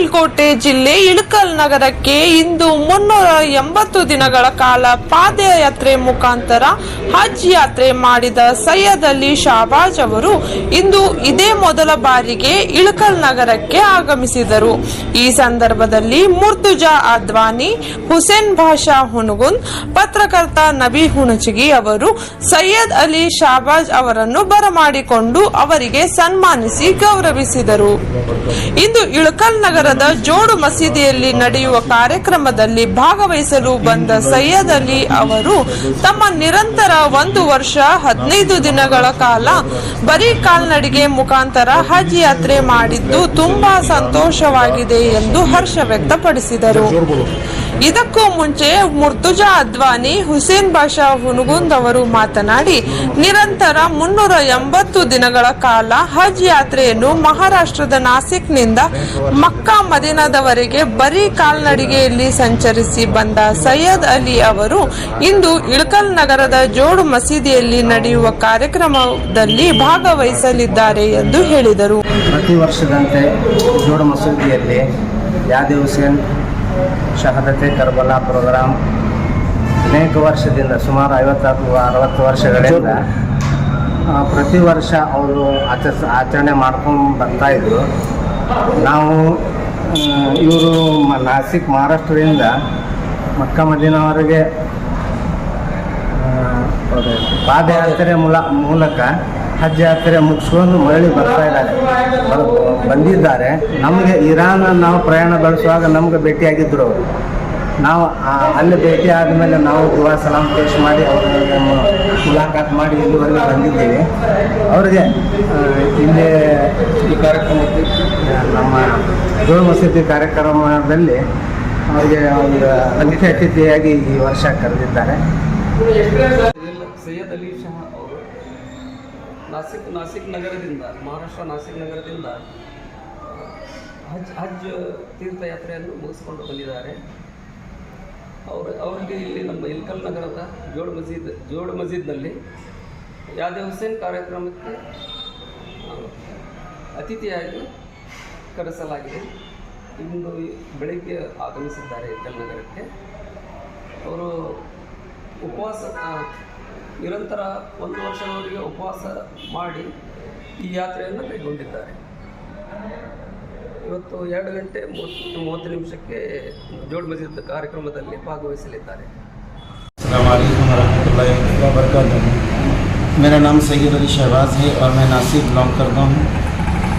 ಬಾಗಲಕೋಟೆ ಜಿಲ್ಲೆ ಇಳಕಲ್ ನಗರಕ್ಕೆ ಇಂದು ಮುನ್ನೂರ ಎಂಬತ್ತು ದಿನಗಳ ಕಾಲ ಪಾದಯಾತ್ರೆ ಮುಖಾಂತರ ಹಜ್ ಯಾತ್ರೆ ಮಾಡಿದ ಸೈಯದ್ ಅಲಿ ಶಾಬಾಜ್ ಅವರು ಇಂದು ಇದೇ ಮೊದಲ ಬಾರಿಗೆ ಇಳಕಲ್ ನಗರಕ್ಕೆ ಆಗಮಿಸಿದರು. ಈ ಸಂದರ್ಭದಲ್ಲಿ ಮುರ್ತುಜಾ ಅದ್ವಾನಿ, ಹುಸೇನ್ ಭಾಷಾ ಹುನಗುಂದ್ ಪತ್ರಕರ್ತ ನಬಿ ಹುಣಚಗಿ ಅವರು ಸೈಯದ್ ಅಲಿ ಶಾಬಾಜ್ ಅವರನ್ನು ಬರಮಾಡಿಕೊಂಡು ಅವರಿಗೆ ಸನ್ಮಾನಿಸಿ ಗೌರವಿಸಿದರು. ಇಂದು ಇಳಕಲ್ ನಗರದ ಜೋಡು ಮಸೀದಿಯಲ್ಲಿ ನಡೆಯುವ ಕಾರ್ಯಕ್ರಮದಲ್ಲಿ ಭಾಗವಹಿಸಲು ಬಂದ ಸೈಯದ್ ಅಲಿ ಅವರು ತಮ್ಮ ನಿರಂತರ ಒಂದು ವರ್ಷ, ಹದಿನೈದು ದಿನಗಳ ಕಾಲ ಬರೀ ಕಾಲ್ನಡಿಗೆ ಮುಖಾಂತರ ಹಜ್ ಯಾತ್ರೆ ಮಾಡಿದ್ದು ತುಂಬಾ ಸಂತೋಷವಾಗಿದೆ ಎಂದು ಹರ್ಷ ವ್ಯಕ್ತಪಡಿಸಿದರು. ಇದಕ್ಕೂ ಮುಂಚೆ ಮುರ್ತುಜಾ ಅದ್ವಾನಿ ಹುಸೇನ್ ಬಾಷಾ ಹುನಗುಂದ್ ಅವರು ಮಾತನಾಡಿ, ನಿರಂತರ ಮುನ್ನೂರ ಎಂಬತ್ತು ದಿನಗಳ ಕಾಲ ಹಜ್ ಯಾತ್ರೆಯನ್ನು ಮಹಾರಾಷ್ಟ್ರದ ನಾಸಿಕ್ನಿಂದ ಮಕ್ಕಾ ಮದಿನದವರೆಗೆ ಬರೀ ಕಾಲ್ನಡಿಗೆಯಲ್ಲಿ ಸಂಚರಿಸಿ ಬಂದ ಸೈಯದ್ ಅಲಿ ಅವರು ಇಂದು ಇಳಕಲ್ ನಗರದ ಜೋಡು ಮಸೀದಿಯಲ್ಲಿ ನಡೆಯುವ ಕಾರ್ಯಕ್ರಮದಲ್ಲಿ ಭಾಗವಹಿಸಲಿದ್ದಾರೆ ಎಂದು ಹೇಳಿದರು. ಪ್ರತಿ ವರ್ಷದಂತೆ ಜೋಡು ಮಸೀದಿಯಲ್ಲಿ ಹುಸೇನ್ ಶಹದತೆ ಕರ್ಬಲಾ ಪ್ರೋಗ್ರಾಮ್ ಅನೇಕ ವರ್ಷದಿಂದ ಸುಮಾರು ಐವತ್ತು ಅರವತ್ತು ವರ್ಷಗಳಿಂದ ಪ್ರತಿ ವರ್ಷ ಅವರು ಆಚರಿಸ ಆಚರಣೆ ಮಾಡ್ಕೊಂಡು ಬರ್ತಾಯಿದ್ರು ನಾವು ಇವರು ನಾಸಿಕ್ ಮಹಾರಾಷ್ಟ್ರದಿಂದ ಮಕ್ಕ ಮದಿನವರೆಗೆ ಪಾದಯಾತ್ರೆ ಮೂಲ ಮೂಲಕ ಹಜ್ ಯಾತ್ರೆ ಮುಗಿಸ್ಕೊಂಡು ಮರಳಿ ಬರ್ತಾ ಇದ್ದಾರೆ. ಬಂದಿದ್ದಾರೆ. ನಮಗೆ ಇರಾನ್ ನಾವು ಪ್ರಯಾಣ ಬೆಳೆಸುವಾಗ ನಮ್ಗೆ ಭೇಟಿಯಾಗಿದ್ದರು ಅವರು. ನಾವು ಅಲ್ಲಿ ಭೇಟಿ ಆದಮೇಲೆ ನಾವು ದುವಾ ಸಲಾಂ ಪೇಶ್ ಮಾಡಿ ಅವ್ರಿಗೆ ಮುಲಾಖಾತ್ ಮಾಡಿ ಇಲ್ಲಿವರೆಗೆ ಬಂದಿದ್ದೀವಿ. ಅವರಿಗೆ ಇಲ್ಲಿ ಈ ಕಾರ್ಯಕ್ರಮಕ್ಕೆ ನಮ್ಮ ಜೋಳ ಮಸೀದಿ ಕಾರ್ಯಕ್ರಮದಲ್ಲಿ ಅವರಿಗೆ ಒಂದು ಮುಖ್ಯ ಅತಿಥಿಯಾಗಿ ಈ ವರ್ಷ ಕರೆದಿದ್ದಾರೆ. ಸೈಯದ್ ಅಲಿ ಶಾ ನಾಸಿಕ್ ನಾಸಿಕ್ ನಗರದಿಂದ, ಮಹಾರಾಷ್ಟ್ರ ನಾಸಿಕ್ ನಗರದಿಂದ ಹಜ್ ಹಜ್ ತೀರ್ಥಯಾತ್ರೆಯನ್ನು ಮುಗಿಸ್ಕೊಂಡು ಬಂದಿದ್ದಾರೆ. ಅವರು, ಅವರಿಗೆ ಇಲ್ಲಿ ನಮ್ಮ ಇಲ್ಕಲ್ ನಗರದ ಜೋಡ್ ಮಸೀದ್ ಜೋಡ್ ಮಸೀದ್ನಲ್ಲಿ ಯಾದವ್ ಹುಸೇನ್ ಕಾರ್ಯಕ್ರಮಕ್ಕೆ ಅತಿಥಿಯಾಗಿ ಕರೆಸಲಾಗಿದೆ. ಇಂದು ಬೆಳಗ್ಗೆ ಆಗಮಿಸಿದ್ದಾರೆ ಇಲ್ಕಲ್ ನಗರಕ್ಕೆ. ಅವರು ಉಪವಾಸ ನಿರಂತರ ಒಂದು ವರ್ಷದವರೆಗೆ ಉಪವಾಸ ಮಾಡಿ ಈ ಯಾತ್ರೆಯನ್ನು ಕೈಗೊಂಡಿದ್ದಾರೆ. ಇವತ್ತು ಎರಡು ಗಂಟೆ ಮೂವತ್ತು ಮೂವತ್ತು ನಿಮಿಷಕ್ಕೆ ಜೋಡ್ ಮಸೀದ್ ಕಾರ್ಯಕ್ರಮದಲ್ಲಿ ಭಾಗವಹಿಸಲಿದ್ದಾರೆ. میرا نام سید علی شہباز ہے اور میں ناسک بلانگ کرتا ہوں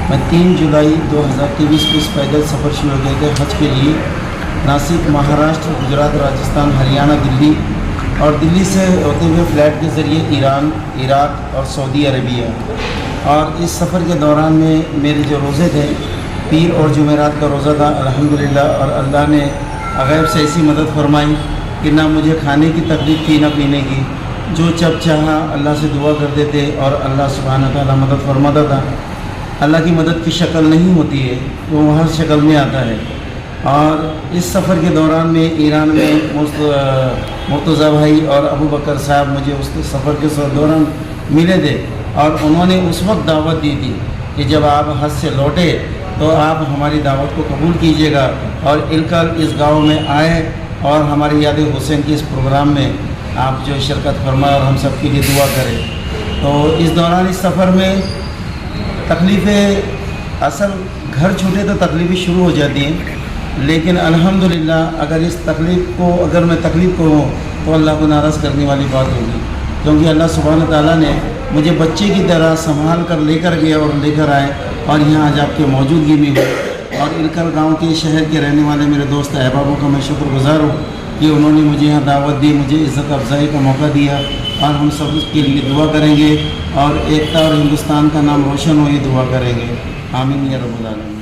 میں تین جولائی دو ہزار تیئیس کو اس پیدل سفر شروع ہو گئے تھے حج کے لیے ناسک مہاراشٹر گجرات راجستھان ہریانہ دلی اور دلی سے ہوتے ہوئے فلیٹ کے ذریعے ایران، عراق اور سعودی عربیہ۔ اور اس سفر کے دوران میں میرے جو روزے تھے، پیر اور جمعرات کا روزہ تھا، الحمدللہ۔ اور اللہ نے غیب سے ایسی مدد فرمائی کہ نہ مجھے کھانے کی تکلیف تھی، نہ پینے کی۔ جو چپ چاہا اللہ سے دعا کرتے تھے اور اللہ سبحانہ تعالیٰ مدد فرماتا تھا۔ اللہ کی مدد کی شکل نہیں ہوتی ہے، وہ ہر شکل میں آتا ہے۔ اور اس سفر کے دوران میں ایران میں مرتضی بھائی اور ابو بکر صاحب مجھے اس سفر کے دوران ملے تھے اور انہوں نے اس وقت دعوت دی تھی کہ جب آپ حج سے لوٹے تو آپ ہماری دعوت کو قبول کیجیے گا اور الکل اس گاؤں میں آئے اور ہماری یاد حسین کے اس پروگرام میں آپ جو شرکت فرمائے اور ہم سب کے لیے دعا کریں۔ تو اس دوران اس سفر میں تکلیفیں اصل گھر چھوٹے تو تکلیفیں شروع ہو جاتی ہیں۔ لیکن الحمدللہ اگر اس تکلیف کو اگر میں تکلیف کو ہوں تو اللہ کو ناراض کرنے والی بات ہوگی۔ کیونکہ اللہ سبحانہ تعالیٰ نے مجھے بچے کی طرح سنبھال کر لے کر گیا اور لے کر آئے اور یہاں آج آپ کے موجودگی میں ہوں۔ اور الکر گاؤں کے شہر کے رہنے والے میرے دوست احبابوں کا میں شکر گزار ہوں کہ انہوں نے مجھے یہاں دعوت دی، مجھے عزت افزائی کا موقع دیا اور ہم سب اس کے لیے دعا کریں گے اور ایکتا اور ہندوستان کا نام روشن ہو، یہ دعا کریں گے۔ آمین یا رب العالمین۔